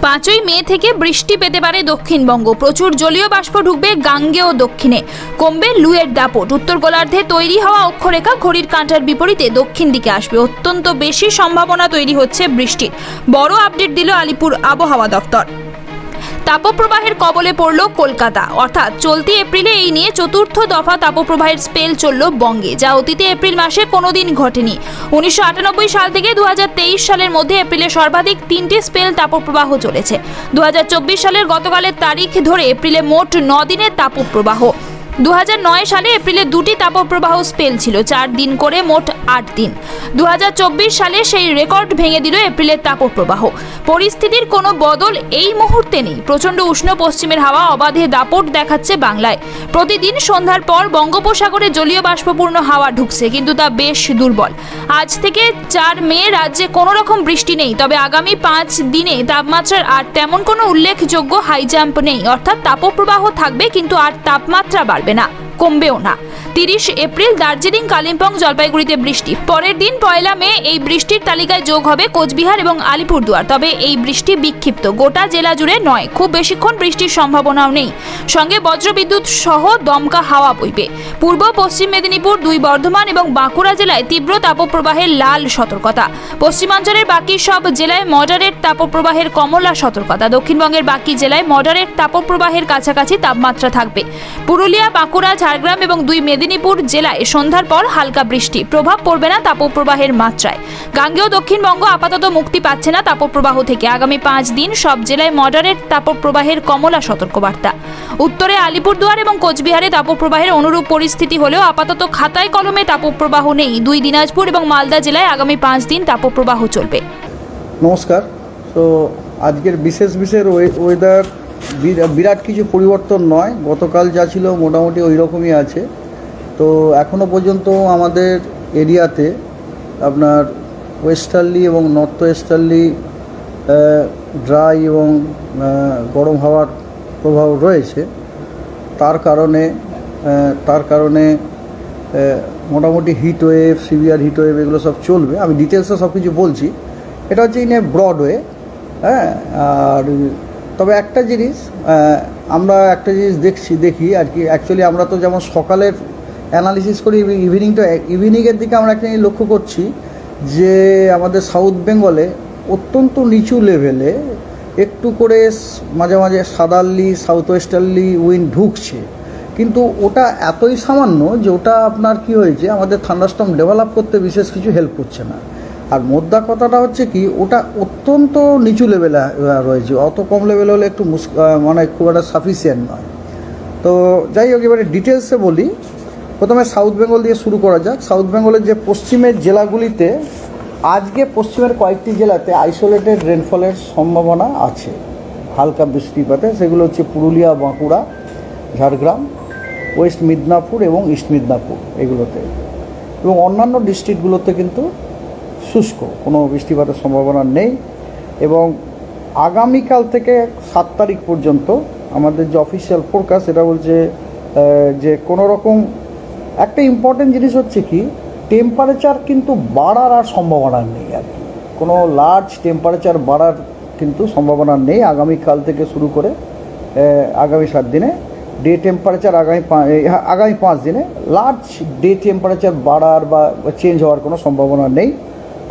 পাঁচই মে থেকে বৃষ্টি পেতে পারে দক্ষিণবঙ্গ। প্রচুর জলীয় বাষ্প ঢুকবে গাঙ্গে ও দক্ষিণে। কমবে লুয়ের দাপট। উত্তর গোলার্ধে তৈরি হওয়া অক্ষরেখা ঘড়ির কাঁটার বিপরীতে দক্ষিণ দিকে আসবে। অত্যন্ত বেশি সম্ভাবনা তৈরি হচ্ছে বৃষ্টির। বড় আপডেট দিল আলিপুর আবহাওয়া দফতর তাপপ্রবাহের কবলে পড়ল কলকাতা। অর্থাৎ চলতি এপ্রিলে এই নিয়ে চতুর্থ দফা তাপপ্রবাহের স্পেল চলল বঙ্গে, যা অতীতে এপ্রিল মাসে কোনোদিন ঘটেনি। উনিশশো আটানব্বই সাল থেকে দু হাজার তেইশ সালের মধ্যে এপ্রিলে সর্বাধিক তিনটি স্পেল তাপপ্রবাহ চলেছে। দু হাজার চব্বিশ সালের গতকালের তারিখ ধরে এপ্রিলে মোট ন দিনের তাপপ্রবাহ। দু হাজার নয় সালে এপ্রিলে দুটি তাপপ্রবাহ স্পেল ছিল, চার দিন করে মোট আট দিন। দু হাজার চব্বিশ সালে সেই রেকর্ড ভেঙে দিল এপ্রিলের তাপপ্রবাহ। পরিস্থিতির কোনো বদল এই মুহূর্তে নেই। প্রচণ্ড উষ্ণ পশ্চিমের হাওয়া অবাধে দাপট দেখাচ্ছে বাংলায়। প্রতিদিন সন্ধ্যার পর বঙ্গোপসাগরে জলীয় বাষ্পপূর্ণ হাওয়া ঢুকছে, কিন্তু তা বেশ দুর্বল। আজ থেকে চার মে রাজ্যে কোনো রকম বৃষ্টি নেই, তবে আগামী পাঁচ দিনে তাপমাত্রার আর তেমন কোনো উল্লেখযোগ্য হাই জাম্প নেই। অর্থাৎ তাপপ্রবাহ থাকবে, কিন্তু আর তাপমাত্রা বাড়বে না কমবেও না। তিরিশ এপ্রিল দার্জিলিং, কালিম্পং জলপাইগুড়িতে বৃষ্টি। পরের দিন পয়লা মে, এই বৃষ্টির তালিকায় যোগ হবে কোচবিহার এবং আলিপুরদুয়ার। তবে এই বৃষ্টি বিক্ষিপ্ত। গোটা জেলা জুড়ে নয়, খুব বেশিক্ষণ বৃষ্টির সম্ভাবনাও নেই। সঙ্গে বজ্রবিদ্যুৎ সহ দমকা হাওয়া বইবে। পূর্ব, পশ্চিম মেদিনীপুর, দুই বর্ধমান এবং বাঁকুড়া জেলায় তীব্র তাপপ্রবাহের লাল সতর্কতা। পশ্চিমাঞ্চলের বাকি সব জেলায় মডারেট তাপপ্রবাহের কমলা সতর্কতা। দক্ষিণবঙ্গের বাকি জেলায় মডারেট তাপপ্রবাহের কাছাকাছি তাপমাত্রা থাকবে। পুরুলিয়া, বাঁকুড়া ঝাড়গ্রাম এবং দুই মেদিনীপুর জেলায় সন্ধ্যার পর হালকা বৃষ্টি। প্রভাব পড়বে না তাপপ্রবাহের মাত্রায়। গাঙ্গেয় দক্ষিণবঙ্গ আপাতত মুক্তি পাচ্ছে না তাপপ্রবাহ থেকে। আগামী পাঁচ দিন সব জেলায় মডারেট তাপপ্রবাহের কমলা সতর্কবার্তা। উত্তরে আলিপুরদুয়ার এবং কোচবিহারে তাপপ্রবাহের অনুরূপ পরিস্থিতি হলেও আপাতত খাতায় কলমে তাপপ্রবাহ নেই। দুই দিনাজপুর এবং মালদা জেলায় আগামী পাঁচ দিন তাপপ্রবাহ চলবে। নমস্কার। তো আজকের বিশেষ বিশেষ ওয়েদার বিরাট কিছু পরিবর্তন নয়। গতকাল যা ছিল মোটামুটি ওই রকমই আছে। তো এখনও পর্যন্ত আমাদের এরিয়াতে আপনার ওয়েস্টার্লি এবং নর্থ ওয়েস্টার্লি ড্রাই এবং গরম হাওয়ার প্রভাব রয়েছে। তার কারণে তার কারণে মোটামুটি heat wave severe heat wave এগুলো সব চলবে। আমি ডিটেলসে সব কিছু বলছি। এটা হচ্ছে ইন এ ব্রড ওয়ে হ্যাঁ? আর তবে একটা জিনিস আমরা একটা জিনিস দেখছি, দেখি আর কি। অ্যাকচুয়ালি আমরা তো যেমন সকালের অ্যানালিসিস করি ইভিনিংটা ইভিনিংয়ের দিকে আমরা একটা জিনিস লক্ষ্য করছি যে আমাদের সাউথ বেঙ্গলে অত্যন্ত নিচু লেভেলে একটু করে মাঝে মাঝে সাদারলি সাউথ ওয়েস্টার্লি উইন্ড ঢুকছে। কিন্তু ওটা এতই সামান্য যে ওটা আপনার কি হয়েছে, আমাদের থান্ডারস্টম ডেভেলপ করতে বিশেষ কিছু হেল্প করছে না। আর মোদ্দা কথাটা হচ্ছে কি, ওটা অত্যন্ত নিচু লেভেলে রয়েছে। অত কম লেভেল হলে একটু মুস- মানে খুব একটা সাফিসিয়েন্ট নয়। তো যাই হোক, এবারে ডিটেলসে বলি। প্রথমে সাউথ বেঙ্গল দিয়ে শুরু করা যাক। সাউথ বেঙ্গলের যে পশ্চিমের জেলাগুলিতে, আজকে পশ্চিমের কয়েকটি জেলাতে আইসোলেটেড রেনফলের সম্ভাবনা আছে। হালকা বৃষ্টিপাতে, সেগুলো হচ্ছে পুরুলিয়া, বাঁকুড়া, ঝাড়গ্রাম, ওয়েস্ট মিদনাপুর এবং ইস্ট মিদনাপুর এগুলোতে। এবং অন্যান্য ডিস্ট্রিক্টগুলোতে কিন্তু শুষ্ক, কোনো বৃষ্টিপাতের সম্ভাবনা নেই। এবং আগামীকাল থেকে সাত তারিখ পর্যন্ত আমাদের যে অফিসিয়াল ফোরকাস্ট এটা বলছে যে কোনো রকম একটা ইম্পর্টেন্ট জিনিস হচ্ছে কি টেম্পারেচার কিন্তু বাড়ার আর সম্ভাবনা নেই আর কি। কোনো লার্জ টেম্পারেচার বাড়ার কিন্তু সম্ভাবনা নেই আগামীকাল থেকে শুরু করে আগামী সাত দিনে। ডে টেম্পারেচার আগামী আগামী পাঁচ দিনে। লার্জ ডে টেম্পারেচার বাড়ার বা চেঞ্জ হওয়ার কোনো সম্ভাবনা নেই।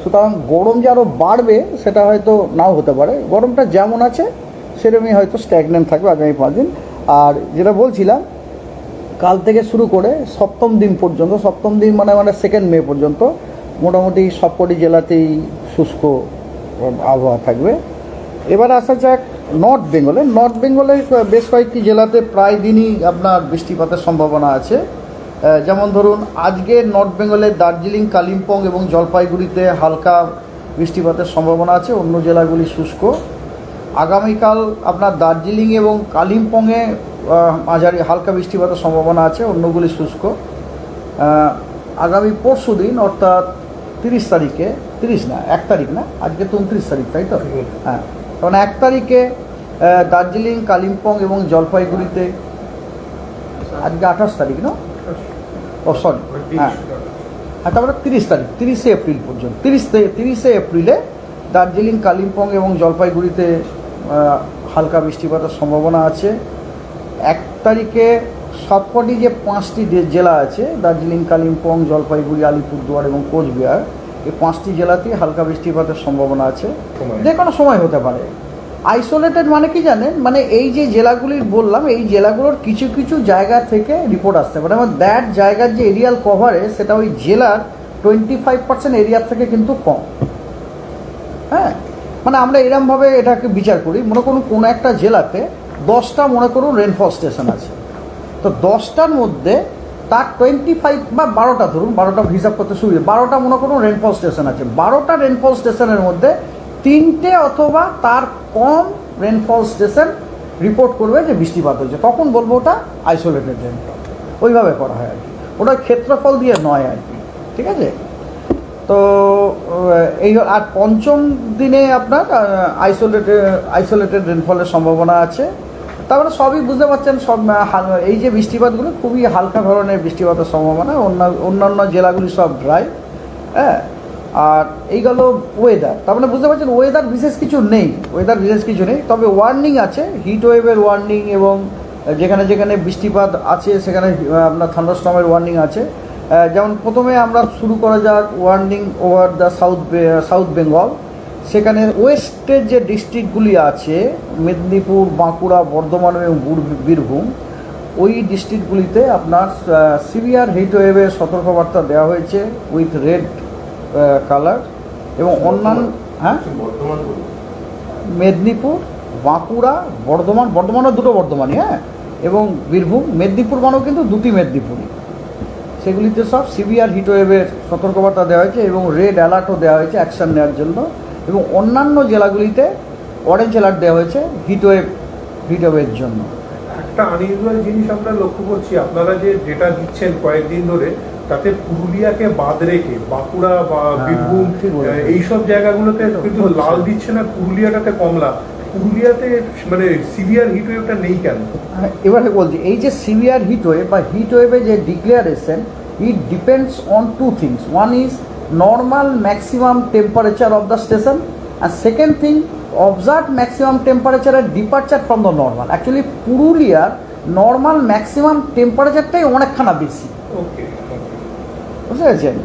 সুতরাং গরম যে আরও বাড়বে, সেটা হয়তো নাও হতে পারে। গরমটা যেমন আছে সেরকমই হয়তো স্ট্যাগনেন্ট থাকবে আগামী পাঁচ দিন। আর যেটা বলছিলাম, কাল থেকে শুরু করে সপ্তম দিন পর্যন্ত, সপ্তম দিন মানে মানে সেকেন্ড মে পর্যন্ত মোটামুটি সবকটি জেলাতেই শুষ্ক আবহাওয়া থাকবে। এবার আসা যাক নর্থ বেঙ্গলে নর্থ বেঙ্গলের বেশ কয়েকটি জেলাতে প্রায় দিনই আপনার বৃষ্টিপাতের সম্ভাবনা আছে। যেমন ধরুন আজকে নর্থ বেঙ্গলের দার্জিলিং কালিম্পং এবং জলপাইগুড়িতে হালকা বৃষ্টিপাতের সম্ভাবনা আছে অন্য জেলাগুলি শুষ্ক। আগামীকাল আপনার দার্জিলিং এবং কালিম্পংয়ে মাঝারি হালকা বৃষ্টিপাতের সম্ভাবনা আছে অন্যগুলি শুষ্ক। আগামী পরশু দিন অর্থাৎ তিরিশ তারিখে তিরিশ না এক তারিখ না আজকে তো উনত্রিশ তারিখ তাই তো? হ্যাঁ কারণ এক তারিখে দার্জিলিং কালিম্পং এবং জলপাইগুড়িতে আজকে আঠাশ তারিখ না? ও সরি হ্যাঁ। হ্যাঁ তারপরে তিরিশ তারিখ তিরিশে এপ্রিল পর্যন্ত। তিরিশ তিরিশে এপ্রিলে দার্জিলিং কালিম্পং এবং জলপাইগুড়িতে হালকা বৃষ্টিপাতের সম্ভাবনা আছে। এক তারিখে সবকটি যে পাঁচটি জেলা আছে দার্জিলিং কালিম্পং জলপাইগুড়ি আলিপুরদুয়ার এবং কোচবিহার এই পাঁচটি জেলাতেই হালকা বৃষ্টিপাতের সম্ভাবনা আছে। যে কোনো সময় হতে পারে। আইসোলেটেড মানে কি জানেন? মানে এই যে জেলাগুলি বললাম, এই জেলাগুলোর কিছু কিছু জায়গা থেকে রিপোর্ট আসতে পারে এবং দ্যাট জায়গার যে এরিয়াল কভারে সেটা ওই জেলার টোয়েন্টি ফাইভ পার্সেন্ট এরিয়ার থেকে কিন্তু কম। হ্যাঁ? মানে আমরা এরমভাবে এটাকে বিচার করি। মনে করুন কোনো একটা জেলাতে দশটা মনে করুন রেনফল স্টেশন আছে। তো দশটার মধ্যে তার টোয়েন্টি ফাইভ বা বারোটা ধরুন, বারোটা হিসাব করতে সুবিধা। বারোটা মনে করুন রেনফল স্টেশন আছে। বারোটা রেনফল স্টেশনের মধ্যে তিনটে অথবা তার কম রেনফল স্টেশন রিপোর্ট করবে যে বৃষ্টিপাত হয়েছে। তখন বলব ওটা? আইসোলেটেড রেনফল ওইভাবে করা হয় আর কি। ওটা ক্ষেত্রফল দিয়ে নয় আর কি। ঠিক আছে? তো এই আর পঞ্চম দিনে আপনার আইসোলেটেড আইসোলেটেড রেনফলের সম্ভাবনা আছে। তারপরে সবই বুঝতে পারছেন, সব এই যে বৃষ্টিপাতগুলো খুবই হালকা ধরনের বৃষ্টিপাতের সম্ভাবনা। অন্য অন্যান্য জেলাগুলি সব ড্রাই হ্যাঁ? আর এই গেল ওয়েদার তার মানে বুঝতে পারছেন ওয়েদার বিশেষ কিছু নেই। ওয়েদার বিশেষ কিছু নেই। তবে ওয়ার্নিং আছে হিট ওয়েভের ওয়ার্নিং এবং যেখানে যেখানে বৃষ্টিপাত আছে, সেখানে আপনার থান্ডারস্টর্মের ওয়ার্নিং আছে। যেমন প্রথমে আমরা শুরু করা যাক warning over the south south Bengal সেখানে ওয়েস্টের যে ডিস্ট্রিক্টগুলি আছে, মেদিনীপুর, বাঁকুড়া, বর্ধমান এবং বীরভূম, ওই ডিস্ট্রিক্টগুলিতে আপনার সিভিয়ার হিট ওয়েভের সতর্কবার্তা দেওয়া হয়েছে উইথ রেড কালার এবং অন্যান্য হ্যাঁ? মেদিনীপুর, বাঁকুড়া, বর্ধমান, বর্ধমানও দুটো বর্ধমানই হ্যাঁ? এবং বীরভূম মেদিনীপুর মানেও কিন্তু দুটি মেদিনীপুরই। সেগুলিতে সব সিভিয়ার হিটওয়েভের সতর্কবার্তা দেওয়া হয়েছে এবং রেড অ্যালার্টও দেওয়া হয়েছে অ্যাকশন নেওয়ার জন্য। এবং অন্যান্য জেলাগুলিতে অরেঞ্জ অ্যালার্ট দেওয়া হয়েছে হিটওয়েভ হিটওয়েভের জন্য। একটা আনইউজুয়াল জিনিস আমরা লক্ষ্য করছি। আপনারা যে ডেটা দিচ্ছেন কয়েকদিন ধরে তাতে পুরুলিয়াকে বাদ রেখে বাঁকুড়া বা হ্যাঁ, বীরভূম বলেছেন। এইসব জায়গাগুলোতে কিন্তু লাল দিচ্ছে না পুরুলিয়াটাতে কমলা। পুরুলিয়াতে মানে সিভিয়ার হিট ওয়েভটা নেই কেন? হ্যাঁ, এবারে বলছি এই যে সিভিয়ার হিট ওয়েভ বা হিট ওয়েভে যে declaration it depends on two things one is normal maximum temperature of the station R second thing observe maximum temperature R departure from the normal actually পুরুলিয়ার নর্মাল ম্যাক্সিমাম টেম্পারেচারটাই অনেকখানা বেশি। Okay বুঝতে পেরেছেন?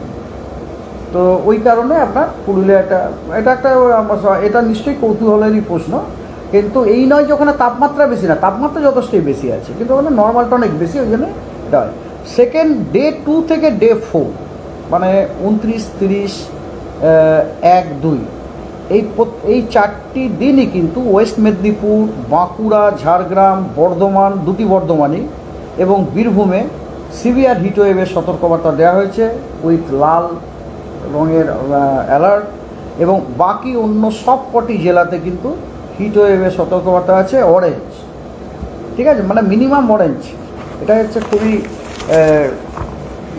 তো ওই কারণে আপনার পুরুলিয়াটা এটা একটা এটা নিশ্চয়ই কৌতূহলেরই প্রশ্ন। কিন্তু এই নয় যে ওখানে তাপমাত্রা বেশি না, তাপমাত্রা যথেষ্টই বেশি আছে। কিন্তু ওখানে নর্মালটা অনেক বেশি, ওই জন্য হয়। সেকেন্ড ডে টু থেকে ডে ফোর মানে উনত্রিশ, তিরিশ এক, দুই, এই এই চারটি দিনই কিন্তু ওয়েস্ট মেদিনীপুর, বাঁকুড়া, ঝাড়গ্রাম, বর্ধমান, দুটি বর্ধমানই এবং বীরভূমে সিভিয়ার হিটওয়েভের সতর্কবার্তা দেওয়া হয়েছে উইথ লাল রঙের অ্যালার্ট এবং বাকি অন্য সব কটি জেলাতে কিন্তু হিটওয়েভের সতর্কবার্তা আছে অরেঞ্জ। ঠিক আছে? মানে মিনিমাম অরেঞ্জ। এটা হচ্ছে খুবই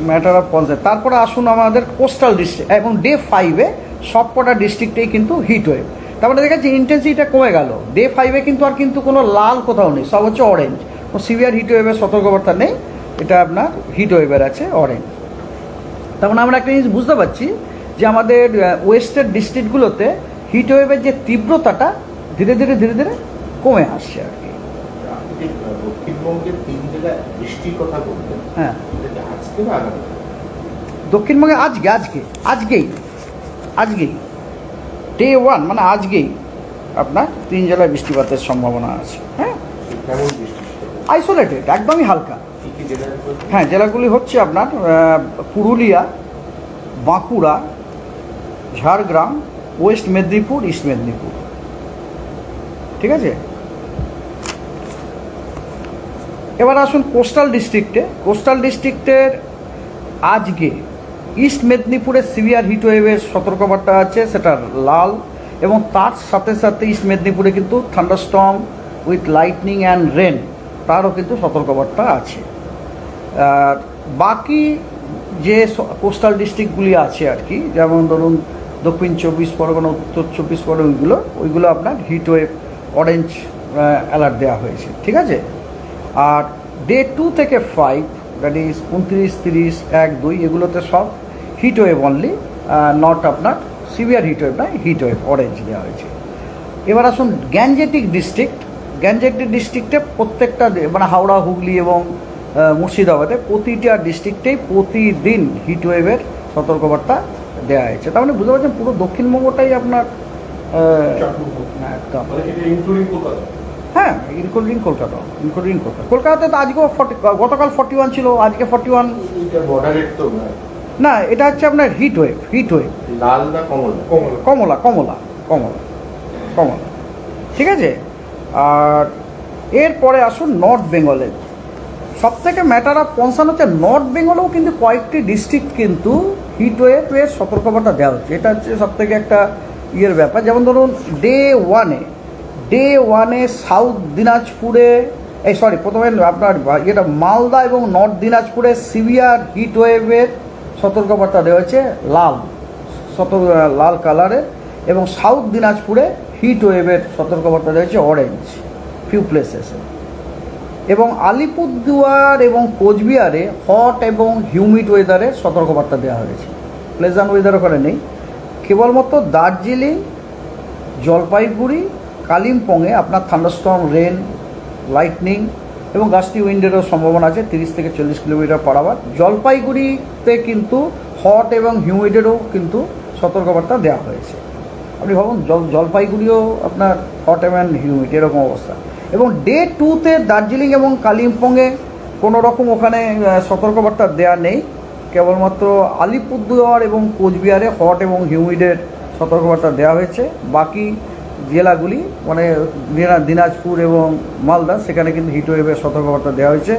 ম্যাটার অফ কনসেপ্ট তারপরে আসুন আমাদের কোস্টাল ডিস্ট্রিক্ট এবং ডে ফাইভে সব কটা ডিস্ট্রিক্টেই কিন্তু হিট ওয়েভ। তারপরে দেখা যাচ্ছে ইন্টেন্সিটিটা কমে গেল। ডে ফাইভে কিন্তু আর কিন্তু কোনো লাল কোথাও নেই, সব হচ্ছে অরেঞ্জ সিভিয়ার হিট ওয়েভের সতর্কবার্তা নেই। এটা আপনার হিট ওয়েভের আছে অরেঞ্জ তার মানে আমরা একটা জিনিস বুঝতে পারছি যে আমাদের ওয়েস্টের ডিস্ট্রিক্টগুলোতে হিট ওয়েভের যে তীব্রতাটা ধীরে ধীরে ধীরে ধীরে কমে আসছে আর কি। হ্যাঁ। দক্ষিণবঙ্গে আজকে আজকে আজকেই আজকেই। ডে ওয়ান মানে আজকেই আপনার তিন জেলায় বৃষ্টিপাতের সম্ভাবনা আছে হ্যাঁ? আইসোলেটেড একদমই হালকা। হ্যাঁ জেলাগুলি হচ্ছে আপনার পুরুলিয়া, বাঁকুড়া, ঝাড়গ্রাম, ওয়েস্ট মেদিনীপুর, ইস্ট মেদিনীপুর। ঠিক আছে? এবার আসুন কোস্টাল ডিস্ট্রিক্টে। কোস্টাল ডিস্ট্রিক্টের আজকে ইস্ট মেদিনীপুরের সিভিয়ার হিট ওয়েভের সতর্কবার্তা আছে, সেটা লাল। এবং তার সাথে সাথে ইস্ট মেদিনীপুরে কিন্তু thunderstorm with lightning and rain, তারও কিন্তু সতর্কবার্তা আছে। বাকি যে কোস্টাল ডিস্ট্রিক্টগুলি আছে আর কি, যেমন ধরুন দক্ষিণ চব্বিশ পরগনা, উত্তর চব্বিশ পরগনা, ওইগুলো ওইগুলো আপনার হিট ওয়েভ অরেঞ্জ অ্যালার্ট দেওয়া হয়েছে, ঠিক আছে? আর ডে টু থেকে ফাইভ দ্যাট ইজ উনত্রিশ, তিরিশ, এক, দুই, এগুলোতে সব হিট ওয়েভ অনলি নট আপনার সিভিয়ার হিট ওয়েভ না হিট ওয়েভ অরেঞ্জ দেওয়া হয়েছে। এবার আসুন গ্যাঞ্জেটিক ডিস্ট্রিক্ট গ্যাঞ্জেটিক ডিস্ট্রিক্টে প্রত্যেকটা মানে হাওড়া, হুগলি এবং মুর্শিদাবাদে প্রতিটা ডিস্ট্রিক্টেই প্রতিদিন হিট ওয়েভের সতর্কবার্তা দেওয়া হয়েছে। তার মানে বুঝতে পারছেন পুরো দক্ষিণবঙ্গটাই আপনার একদম। মানে এটা ইনক্লুডিং কলকাতা? হ্যাঁ ইনক্লুডিং কলকাতা ইনক্লুডিং কলকাতা। কলকাতাতে তো আজকেও ফর্টি গতকাল ফর্টি ওয়ান ছিল আজকে ফর্টি ওয়ান এটা মডারেট তো না? এটা হচ্ছে আপনার হিট ওয়েভ হিট ওয়েভ লাল না কমলা? কমলা। কমলা কমলা কমলা কমলা। ঠিক আছে? আর এরপরে আসুন নর্থ বেঙ্গলে সব থেকে ম্যাটার অফ কনসার্ন হচ্ছে নর্থ বেঙ্গলেও কিন্তু কয়েকটি ডিস্ট্রিক্ট কিন্তু হিট ওয়েভের সতর্কবার্তা দেওয়া হচ্ছে। এটা হচ্ছে সব থেকে একটা ইয়ের ব্যাপার। যেমন ধরুন ডে ওয়ানে ডে ওয়ানে সাউথ দিনাজপুরে এই সরি প্রথমে আপনার ইয়েটা মালদা এবং নর্থ দিনাজপুরে সিভিয়ার হিট ওয়েভের সতর্কবার্তা দেওয়া হয়েছে, লাল, সতর্ক, লাল কালারের এবং সাউথ দিনাজপুরে হিট ওয়েভের সতর্কবার্তা রয়েছে অরেঞ্জ ফিউ প্লেসেসে এবং আলিপুরদুয়ার এবং কোচবিহারে হট এবং হিউমিড ওয়েদারের সতর্কবার্তা দেওয়া হয়েছে। প্লেজান ওয়েদার ওখানে নেই। কেবলমাত্র দার্জিলিং, জলপাইগুড়ি, কালিম্পংয়ে আপনার থান্ডারস্টর্ম, রেন, লাইটনিং এবং গাছটি উইন্ডেরও সম্ভাবনা আছে, তিরিশ থেকে চল্লিশ কিলোমিটার আওয়ার। জলপাইগুড়িতে কিন্তু হট এবং হিউমিডেরও কিন্তু সতর্কবার্তা দেওয়া হয়েছে। আপনি ভাবুন, জল, জলপাইগুড়িও আপনার হট এবং হিউমিড, এরকম অবস্থা। এবং ডে টুতে দার্জিলিং এবং কালিম্পংয়ে কোনো রকম ওখানে সতর্কবার্তা দেওয়া নেই। কেবলমাত্র আলিপুরদুয়ার এবং কোচবিহারে হট এবং হিউমিডের সতর্কবার্তা দেওয়া হয়েছে। বাকি জেলাগুলি মানে দিনাজপুর এবং মালদা, সেখানে কিন্তু হিটওয়েভের সতর্কবার্তা দেওয়া হয়েছে।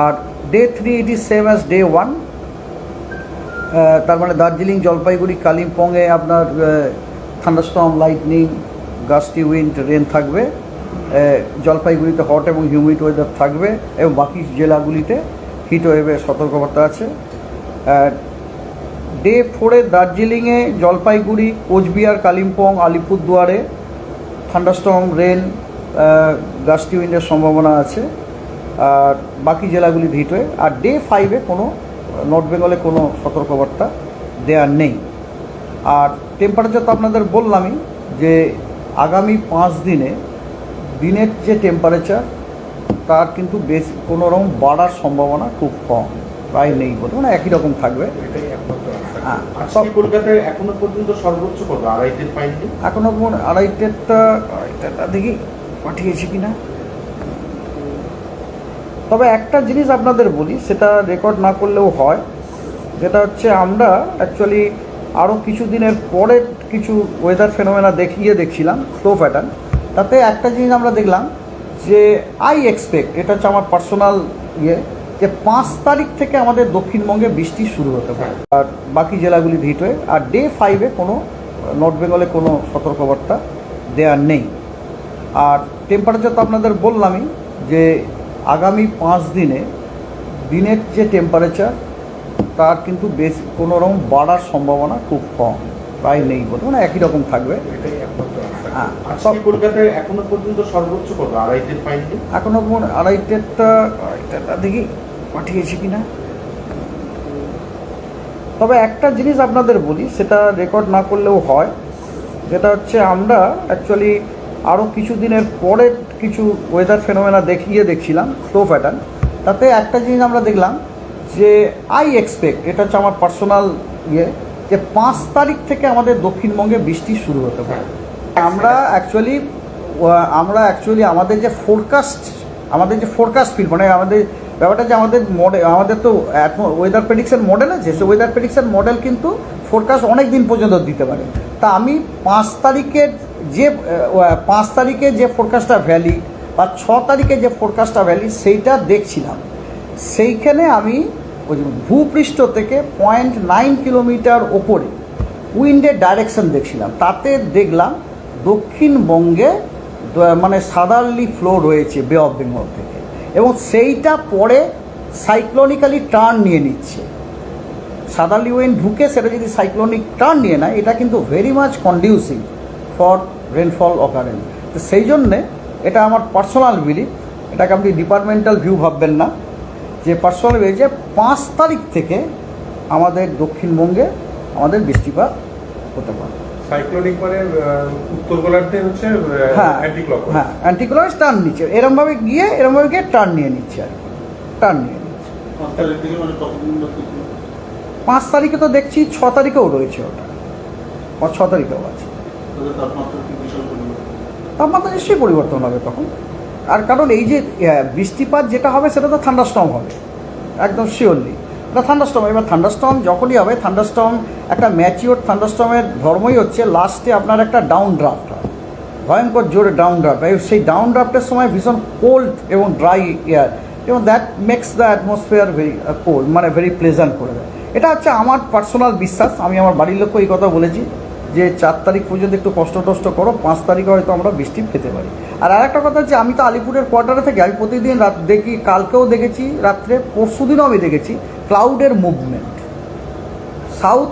আর day three it is same as day one তার মানে দার্জিলিং, জলপাইগুড়ি, কালিম্পংয়ে আপনার thunderstorm lightning gusty wind rain থাকবে। জলপাইগুড়িতে হট এবং হিউমিড ওয়েদার থাকবে এবং বাকি জেলাগুলিতে হিট ওয়েভের সতর্কবার্তা আছে। ডে ফোরে দার্জিলিংয়ে জলপাইগুড়ি, কোচবিহার, কালিম্পং, আলিপুরদুয়ারে থান্ডারস্টর্ম রেন গাস্টি উইন্ডের সম্ভাবনা আছে। আর বাকি জেলাগুলিতে হিট ওয়েভ আর ডে ফাইভে কোনো নর্থ বেঙ্গলে কোনো সতর্কবার্তা দেওয়া নেই। আর টেম্পারেচার তো আপনাদের বললামই যে আগামী পাঁচ দিনে দিনের যে টেম্পারেচার তার কিন্তু বেশ কোনো রকম বাড়ার সম্ভাবনা খুব কম। প্রায় নেই বলতে মানে একই রকম থাকবে। হ্যাঁ কলকাতায় এখনও পর্যন্ত সর্বোচ্চ কত? আড়াইটের পাইনি এখনও পর্যন্ত আড়াইটেরটা আড়াইটেরটা দেখি পাঠিয়েছি কি না তবে একটা জিনিস আপনাদের বলি সেটা রেকর্ড না করলেও হয়। যেটা হচ্ছে আমরা অ্যাকচুয়ালি আরও কিছু দিনের পরে কিছু ওয়েদার ফেনোমেনা দেখিয়ে দেখছিলাম স্লো প্যাটার্ন তাতে একটা জিনিস আমরা দেখলাম যে আই এক্সপেক্ট এটা হচ্ছে আমার পার্সোনাল ইয়ে যে পাঁচ তারিখ থেকে আমাদের দক্ষিণবঙ্গে বৃষ্টি শুরু হতে পারে। আর বাকি জেলাগুলি হিট হয়ে, আর ডে ফাইভে কোনো নর্থ বেঙ্গলে কোনো সতর্কবার্তা দেওয়ার নেই। আর টেম্পারেচার তো আপনাদের বললামই যে আগামী পাঁচ দিনে দিনের যে টেম্পারেচার তার কিন্তু বেশ কোনো রকম বাড়ার সম্ভাবনা খুব কম, প্রায় নেই বলতে মানে একই রকম থাকবে। এটাই আশা হ্যাঁ কলকাতায় এখনও পর্যন্ত সর্বোচ্চ কত? আড়াইটের পাইনি আড়াইটেরটা আড়াইটেরটা দেখি পাঠিয়েছি কি না তবে একটা জিনিস আপনাদের বলি সেটা রেকর্ড না করলেও হয়। যেটা হচ্ছে আমরা অ্যাকচুয়ালি আরও কিছু দিনের পরে কিছু ওয়েদার ফেনোমেনা দেখিয়ে দেখছিলাম ফ্লো প্যাটার্ন তাতে একটা জিনিস আমরা দেখলাম যে আই এক্সপেক্ট এটা হচ্ছে আমার পার্সোনাল ইয়ে যে পাঁচ তারিখ থেকে আমাদের দক্ষিণবঙ্গে বৃষ্টি শুরু হতে পারে। আমরা অ্যাকচুয়ালি আমরা অ্যাকচুয়ালি আমাদের যে ফোরকাস্ট আমাদের যে ফোরকাস্ট ফিল মানে আমাদের ব্যাপারটা যে আমাদের মডেল আমাদের তো ওয়েদার প্রেডিকশন মডেল আছে সে ওয়েদার প্রেডিকশন মডেল কিন্তু ফোরকাস্ট অনেক দিন পর্যন্ত দিতে পারে। তা আমি পাঁচ তারিখের যে পাঁচ তারিখে যে ফোরকাস্টটা ভ্যালি বা ছ তারিখে যে ফোরকাস্টটা ভ্যালি সেইটা দেখছিলাম। সেইখানে আমি ভূপৃষ্ঠ থেকে পয়েন্ট নাইন কিলোমিটার ওপরে উইন্ডের ডাইরেকশন দেখছিলাম। তাতে দেখলাম দক্ষিণবঙ্গে মানে সাদারলি ফ্লো রয়েছে বে অফ বেঙ্গল থেকে। এবং সেইটা পরে সাইক্লোনিক্যালি টার্ন নিয়ে নিচ্ছে। সাদারলি ওয়েন ঢুকে সেটা যদি সাইক্লোনিক টার্ন নিয়ে নেয়, এটা কিন্তু very much conducive for rainfall occurrence তো সেই জন্যে এটা আমার পার্সোনাল বিলিভ এটাকে আপনি ডিপার্টমেন্টাল ভিউ ভাববেন না, যে পার্সোনাল ভিউ যে পাঁচ তারিখ থেকে আমাদের দক্ষিণবঙ্গে আমাদের বৃষ্টিপাত হতে পারে। সাইক্লোনিক মানে উত্তর গোলার্ধে হচ্ছে হ্যাঁ অ্যান্টি হ্যাঁ অ্যান্টিক্লস টার্ন নিচ্ছে। এরমভাবে গিয়ে এরমভাবে গিয়ে টার্ন নিয়ে নিচ্ছে আর টার্ন নিয়ে নিচ্ছে। পাঁচ তারিখ থেকে মানে? পাঁচ তারিখে তো দেখছি ছ তারিখেও রয়েছে ওটা। ছ তারিখেও আছে। তাপমাত্রা নিশ্চয়ই পরিবর্তন হবে তখন। আর কারণ এই যে বৃষ্টিপাত যেটা হবে সেটা তো থান্ডারস্টর্ম হবে। একদম শিওরলি এটা থান্ডারস্টর্ম এবার থান্ডারস্টর্ম যখনই হবে থান্ডারস্টর্ম একটা ম্যাচিওর থান্ডারস্টর্মের ধর্মই হচ্ছে লাস্টে আপনার একটা ডাউন ড্রাফট হয়। ভয়ঙ্কর জোরে ডাউন ড্রাফট সেই ডাউন ড্রাফটের সময় ভীষণ কোল্ড এবং ড্রাই এয়ার এবং that makes the atmosphere very cold মানে ভেরি প্লেজেন্ট করে দেয়। এটা হচ্ছে আমার পার্সোনাল বিশ্বাস। আমি আমার বাড়ির লোককে এই কথা বলেছি যে চার তারিখ পর্যন্ত একটু কষ্ট টষ্ট করো, পাঁচ তারিখে হয়তো আমরা বৃষ্টি পেতে পারি। আর আরেকটা কথা হচ্ছে, আমি তো আলিপুরের কোয়ার্টারে থেকে, আমি প্রতিদিন রাত দেখি, কালকেও দেখেছি, রাত্রে, পরশুদিনও আমি দেখেছি ক্লাউডের movement south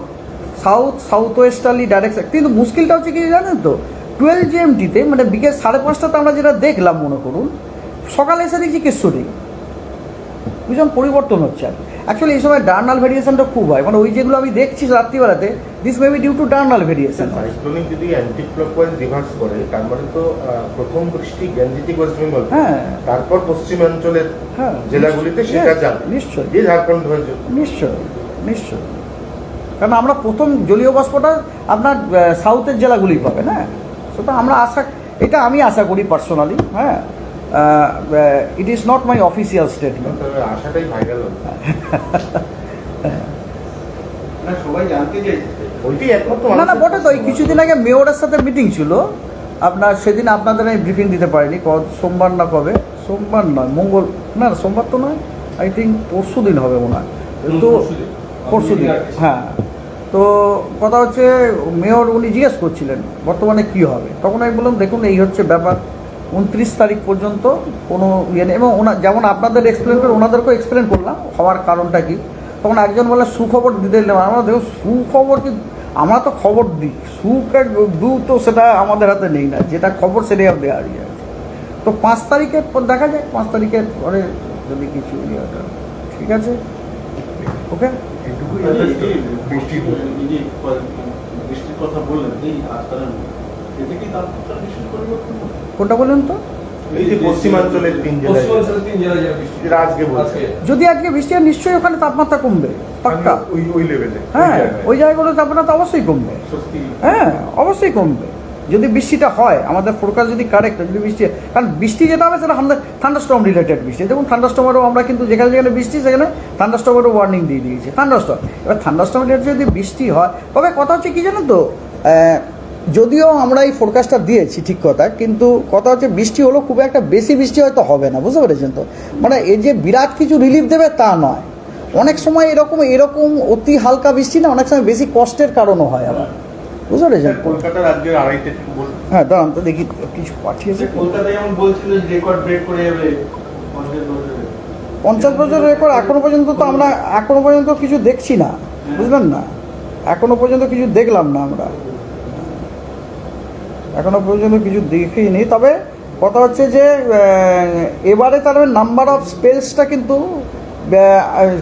south south westerly direction কিন্তু মুশকিলটা হচ্ছে কি জানেন তো? টুয়েলভ জিএমটিতে মানে বিকেল সাড়ে পাঁচটাতে আমরা যেটা দেখলাম, মনে করুন, সকালে এসে দেখছি কিচ্ছু নেই। ভীষণ পরিবর্তন হচ্ছে আর অ্যাকচুয়ালি এই সময় ডার্নাল ভেরিয়েশনটা খুব হয়। মানে ওই যেগুলো আমি দেখছি রাত্রিবেলাতে this may be due to diurnal variation cyclonic যদি অ্যান্টি ক্লকওয়াইজ রিভার্স করে তার মানে তো প্রথম বৃষ্টি গ্যাঞ্জিটিক ওয়েস্ট বেঙ্গল হ্যাঁ। তারপর পশ্চিমাঞ্চলের হ্যাঁ জেলাগুলিতে সেটা যাবে। নিশ্চয়ই। যে ঝাড়খণ্ড হয়ে। নিশ্চয় নিশ্চয় কারণ আমরা প্রথম জলীয় বাষ্পটা আপনার সাউথের জেলাগুলি পাবে না সেটা আমরা আশা এটা আমি আশা করি পার্সোনালি হ্যাঁ। It is not my official statement আশাটাই viral না সবাই জানতে না না বটে তো। কিছুদিন আগে মেয়রের সাথে মিটিং ছিল। আপনার সেদিন আপনাদের আমি ব্রিফিং দিতে পারিনি সোমবার না কবে? সোমবার নয় মঙ্গল না না, সোমবার তো নয়। আই থিঙ্ক পরশু দিন হবে মনে হয়। তো পরশু দিন। হ্যাঁ। তো কথা হচ্ছে মেয়র উনি জিজ্ঞেস করছিলেন বর্তমানে কি হবে? তখন আমি বললাম দেখুন এই হচ্ছে ব্যাপার। উনত্রিশ তারিখ পর্যন্ত কোনো ইয়ে নেই। এবং ওনা যেমন আপনাদের এক্সপ্লেন করে ওনাদেরকেও এক্সপ্লেন করলাম হওয়ার কারণটা কি। তখন একজন বলে সুখবর দিতে দিলাম। আমরা দেখুন সুখবর কি? আমরা তো খবর দিই। সুখ এক দু তো সেটা আমাদের হাতে নেই না। যেটা খবর সেটাই দেওয়া আছে তো পাঁচ তারিখের পর দেখা যায় পাঁচ তারিখের পরে যদি কিছু ইয়ে হয়, ঠিক আছে? ওকে? বৃষ্টির কথা বললেন এই আজকালের এতে কি তাপমাত্রা বিশেষ পরিবর্তন? হবে? কোনটা বললেন তো। যদি আজকে বৃষ্টি হয় নিশ্চয়ই ওখানে তাপমাত্রা কমবে পাক্কা। ওই ওই লেভেলে হ্যাঁ ওই জায়গাগুলোর তাপমাত্রা অবশ্যই কমবে। হ্যাঁ অবশ্যই কমবে। যদি বৃষ্টিটা হয় আমাদের ফোরকাস্ট যদি কারেক্ট যদি বৃষ্টি হয়। কারণ বৃষ্টি যেটা হবে সেটা আমাদের থান্ডারস্টর্ম রিলেটেড বৃষ্টি। দেখুন থান্ডারস্টর্মেরও আমরা কিন্তু যেখানে যেখানে বৃষ্টি সেখানে থান্ডারস্টর্মেরও ওয়ার্নিং দিয়ে দিয়েছি। থান্ডারস্টর্ম এবার থান্ডারস্টর্ম রিলেটেড যদি বৃষ্টি হয় তবে কথা হচ্ছে কি জানেন তো? যদিও আমরা এই ফোরকাস্টটা দিয়েছি ঠিক কথা কিন্তু কথা হচ্ছে বৃষ্টি হলো খুব একটা বেশি বৃষ্টি হয়তো হবে না বুঝতে পেরেছেন তো? মানে এই যে বিরাট কিছু রিলিফ দেবে তা নয়। অনেক সময় এরকম এরকম অতি হালকা বৃষ্টি না অনেক সময় বেশি কষ্টের কারণও হয় আবার। বুঝতে পেরেছেন কলকাতার আজকের আড়াইটে হ্যাঁ দাঁড়ান তো দেখি কিছু পাঠিয়েছে। কলকাতায় যেমন বলছিল রেকর্ড ব্রেক করে যাবে পঞ্চাশ বছরে পঞ্চাশ বছর রেকর্ড এখনও পর্যন্ত তো আমরা এখনও পর্যন্ত কিছু দেখছি না বুঝলেন না? এখনও পর্যন্ত কিছু দেখলাম না আমরা। এখনও পর্যন্ত কিছু দেখিনি। তবে কথা হচ্ছে যে এবারে তার নাম্বার অফ স্পেসটা কিন্তু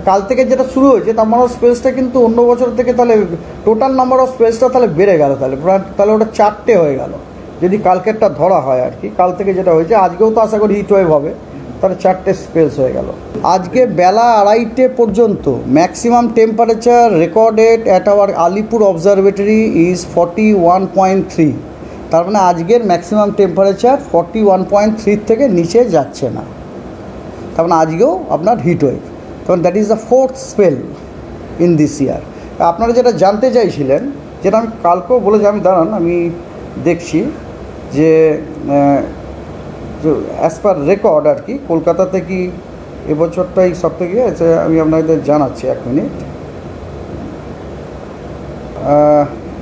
কাল থেকে যেটা শুরু হয়েছে নাম্বার অফ স্পেসটা কিন্তু অন্য বছর থেকে তাহলে টোটাল নাম্বার অফ স্পেসটা তাহলে বেড়ে গেল তাহলে। তাহলে ওটা চারটে হয়ে গেল। যদি কালকেরটা ধরা হয় আর কি, কাল থেকে যেটা হয়েছে, আজকেও তো আশা করি হিট ওয়েভ হবে, তাহলে চারটে স্পেস হয়ে গেল। আজকে বেলা আড়াইটে পর্যন্ত maximum temperature recorded at our Alipore observatory is forty one point three তার মানে আজকের maximum temperature forty one point three থেকে নিচে যাচ্ছে না। তার মানে আজকেও আপনার হিট ওয়েভ তখন that is the fourth spell in this year আপনারা যেটা জানতে চাইছিলেন, যেটা আমি কালকেও বলেছি, আমি দাঁড়ান, আমি দেখছি যে অ্যাজ পার রেকর্ড আর কি, কলকাতাতে কি এবছরটাই সব থেকে আছে আমি আপনাদের জানাচ্ছি এক মিনিট।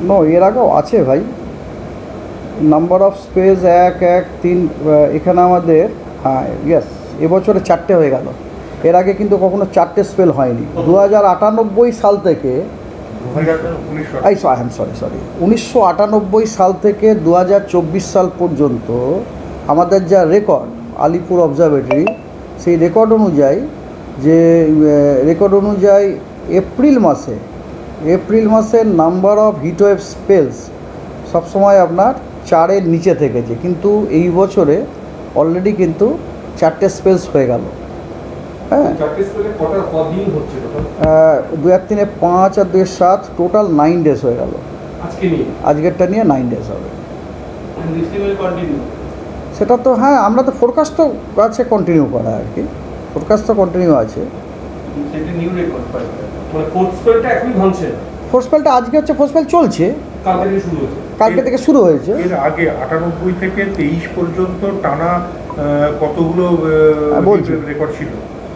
নো এর আগেও আছে ভাই। নাম্বার অফ স্পেস এক এক তিন এখানে আমাদের হ্যাঁ ইয়েস এবছরে চারটে হয়ে গেল। এর আগে কিন্তু কখনো চারটে স্পেল হয়নি। দু হাজার আটানব্বই সাল থেকে আই আই সরি সরি উনিশশো আটানব্বই সাল থেকে দু হাজার চব্বিশ সাল পর্যন্ত আমাদের যা রেকর্ড আলিপুর অবজারভেটরি সেই রেকর্ড অনুযায়ী যে রেকর্ড অনুযায়ী এপ্রিল মাসে এপ্রিল মাসের নাম্বার অফ হিটওয়েভ স্পেলস সবসময় আপনার চারের নিচে থেকেছে। কিন্তু এই বছরে অলরেডি কিন্তু চারটে স্পেস হয়ে গেল। হ্যাঁ? দু এক তিনে পাঁচ আর দুই সাত টোটাল নাইন ডেজ হয়ে গেল। আজকেরটা নিয়ে নাইন ডেজ হবে। সেটা তো হ্যাঁ আমরা তো ফোরকাস্ট তো আছে কন্টিনিউ করা আর কি। ফোরকাস্ট তো কন্টিনিউ আছে। পাই। মানে ফোর্সপেলটা আজকে হচ্ছে ফোর্সপেল চলছে। কালকে থেকে শুরু হয়েছে। এর আগে আটানব্বই থেকে তেইশ পর্যন্ত টানা কতগুলো হ্যাঁ, রেকর্ড ছিল।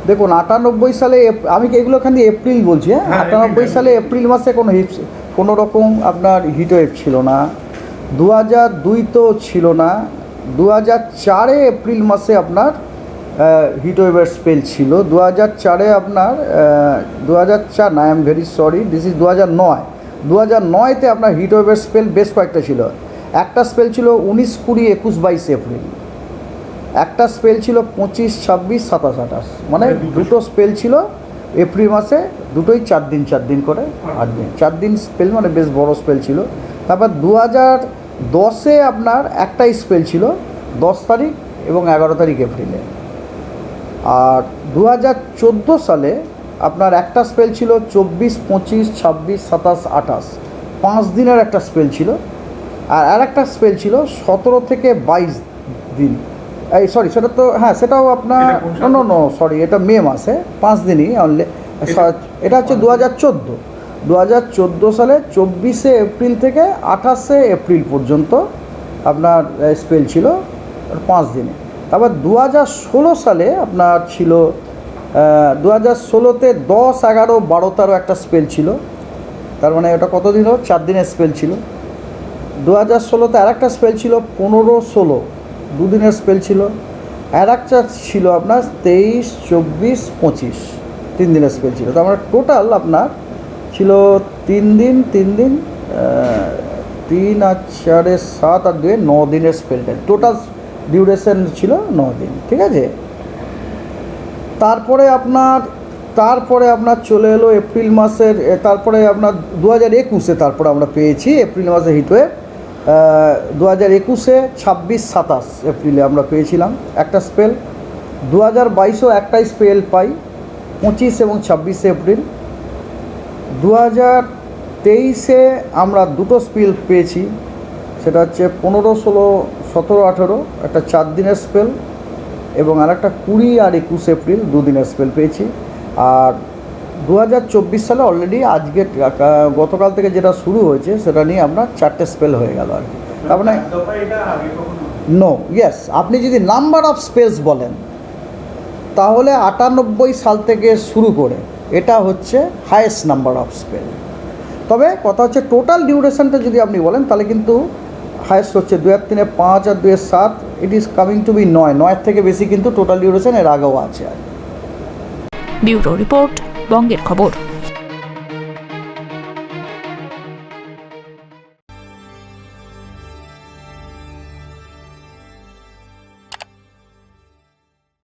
দেখুন আটানব্বই সালে আমি এগুলো খালি এপ্রিল বলছি হ্যাঁ? হ্যাঁ, আটানব্বই সালে এপ্রিল মাসে কোনো হিট কোনো রকম আপনার হিট ওয়েভ ছিল না। দু হাজার দুই তো ছিল না। দু হাজার চারে এপ্রিল মাসে আপনার হিট ওয়েভের স্পেল ছিল। দু হাজার চারে আপনার দু হাজার চার না I am very sorry this is দু হাজার নয়। দু হাজার নয়তে আপনার হিট ওয়েভের স্পেল বেশ কয়েকটা ছিল। একটা স্পেল ছিল উনিশ কুড়ি একুশ বাইশ এপ্রিল। একটা স্পেল ছিল পঁচিশ ছাব্বিশ সাতাশ আঠাশ। মানে মানে দুটো দুটো স্পেল ছিল এপ্রিল মাসে দুটোই চার দিন চার দিন করে আট দিন। চার দিন স্পেল মানে বেশ বড় স্পেল ছিল। তারপর দু হাজার দশে আপনার একটাই স্পেল ছিল দশ তারিখ এবং এগারো তারিখ এপ্রিলে। আর দু হাজার চোদ্দ সালে আপনার একটা স্পেল ছিল চব্বিশ পঁচিশ ছাব্বিশ সাতাশ আঠাশ। পাঁচ দিনের একটা স্পেল ছিল। আর আরেকটা স্পেল ছিল সতেরো থেকে বাইশ দিন। এই সরি সেটা তো হ্যাঁ সেটাও আপনার নো নো সরি এটা মে মাসে পাঁচ দিনই অনলি এটা হচ্ছে দু হাজার চোদ্দ। দু হাজার চোদ্দ সালে চব্বিশে এপ্রিল থেকে আঠাশে এপ্রিল পর্যন্ত আপনার স্পেল ছিল পাঁচ দিনে। তারপর দু হাজার ষোলো সালে আপনার ছিল দু হাজার ষোলোতে দশ, এগারো বারো তেরো একটা স্পেল ছিল। তার মানে ওটা কতদিন হলো? চার দিনের স্পেল ছিল। দু হাজার ষোলোতে আর একটা স্পেল ছিল, পনেরো ষোলো। দুদিনের স্পেল ছিল। আর একটা ছিল আপনার তেইশ, চব্বিশ, পঁচিশ। তিন দিনের স্পেল ছিল। তার মানে টোটাল আপনার ছিল তিন দিন তিন দিন তিন আর চারে সাত আর দুয়ে ন দিনের স্পেলটা টোটাল ডিউরেশন ছিল ন দিন। ঠিক আছে? তারপরে আপনার তারপরে আপনার চলে এলো এপ্রিল মাসের তারপরে আপনার দু হাজার একুশে তারপরে আমরা পেয়েছি এপ্রিল মাসে হিটওয়ে দু হাজার একুশে ছাব্বিশ সাতাশ এপ্রিলে আমরা পেয়েছিলাম একটা স্পেল। দু হাজার বাইশেও একটাই স্পেল পাই, পঁচিশ এবং ছাব্বিশে এপ্রিল। দু হাজার তেইশে আমরা দুটো স্পেল পেয়েছি, সেটা হচ্ছে পনেরো, ষোলো, সতেরো, আঠেরো, একটা চার দিনের স্পেল। এবং আর একটা কুড়ি আর একুশ এপ্রিল দুদিনের স্পেল পেয়েছি। আর দু হাজার চব্বিশ সালে অলরেডি আজকে গতকাল থেকে যেটা শুরু হয়েছে, সেটা নিয়ে আপনার চারটে স্পেল হয়ে গেল আর কি। তার মানে নো ইয়েস আপনি যদি নাম্বার অফ স্পেস বলেন, তাহলে আটানব্বই সাল থেকে শুরু করে এটা হচ্ছে হায়েস্ট নাম্বার অফ স্পেল তবে কথা হচ্ছে টোটাল ডিউরেশনটা যদি আপনি বলেন, তাহলে কিন্তু হায়েস্ট হচ্ছে দু হাজার তিনে, পাঁচ আর দু হাজার সাত। It is coming to be নয়। নয়ের থেকে বেশি কিন্তু টোটাল ডিউরেশন এর আগেও আছে আর। ব্যুরো রিপোর্ট, বঙ্গের খবর।